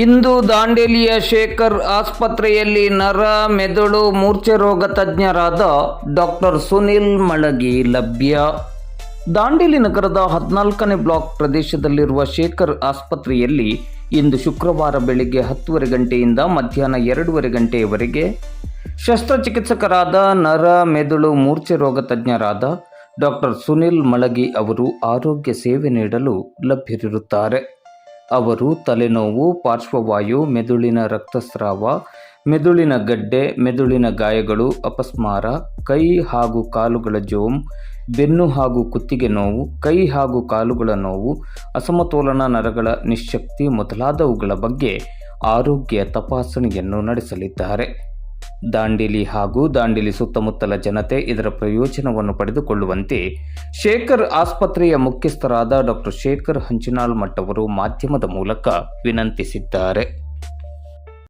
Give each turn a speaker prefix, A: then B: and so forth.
A: ಇಂದು ದಾಂಡೇಲಿಯ ಶೇಖರ್ ಆಸ್ಪತ್ರೆಯಲ್ಲಿ ನರ, ಮೆದುಳು, ಮೂರ್ಛೆ ರೋಗ ತಜ್ಞರಾದ ಡಾಕ್ಟರ್ ಸುನಿಲ್ ಮಳಗಿ ಲಭ್ಯ. ದಾಂಡೇಲಿ ನಗರದ ಹದಿನಾಲ್ಕನೇ ಬ್ಲಾಕ್ ಪ್ರದೇಶದಲ್ಲಿರುವ ಶೇಖರ್ ಆಸ್ಪತ್ರೆಯಲ್ಲಿ ಇಂದು ಶುಕ್ರವಾರ ಬೆಳಿಗ್ಗೆ ಹತ್ತುವರೆ ಗಂಟೆಯಿಂದ ಮಧ್ಯಾಹ್ನ ಎರಡೂವರೆ ಗಂಟೆಯವರೆಗೆ ಶಸ್ತ್ರಚಿಕಿತ್ಸಕರಾದ ನರ, ಮೆದುಳು, ಮೂರ್ಛೆ ರೋಗ ತಜ್ಞರಾದ ಡಾಕ್ಟರ್ ಸುನಿಲ್ ಮಳಗಿ ಅವರು ಆರೋಗ್ಯ ಸೇವೆ ನೀಡಲು ಲಭ್ಯರಿರುತ್ತಾರೆ. ಅವರು ತಲೆನೋವು, ಪಾರ್ಶ್ವವಾಯು, ಮೆದುಳಿನ ರಕ್ತಸ್ರಾವ, ಮೆದುಳಿನ ಗಡ್ಡೆ, ಮೆದುಳಿನ ಗಾಯಗಳು, ಅಪಸ್ಮಾರ, ಕೈ ಹಾಗೂ ಕಾಲುಗಳ ಜೋಮ್, ಬೆನ್ನು ಹಾಗೂ ಕುತ್ತಿಗೆ ನೋವು, ಕೈ ಹಾಗೂ ಕಾಲುಗಳ ನೋವು, ಅಸಮತೋಲನ ನರಗಳ ನಿಶಕ್ತಿ ಮೊದಲಾದವುಗಳ ಬಗ್ಗೆ ಆರೋಗ್ಯ ತಪಾಸಣೆಯನ್ನು ನಡೆಸಲಿದ್ದಾರೆ. ದಾಂಡೇಲಿ ಹಾಗೂ ದಾಂಡೇಲಿ ಸುತ್ತಮುತ್ತಲ ಜನತೆ ಇದರ ಪ್ರಯೋಜನವನ್ನು ಪಡೆದುಕೊಳ್ಳುವಂತೆ ಶೇಖರ್ ಆಸ್ಪತ್ರೆಯ ಮುಖ್ಯಸ್ಥರಾದ ಡಾಕ್ಟರ್ ಶೇಖರ್ ಹಂಚಿನಾಳ್ ಮಠ್ ಮಾಧ್ಯಮದ ಮೂಲಕ ವಿನಂತಿಸಿದ್ದಾರೆ.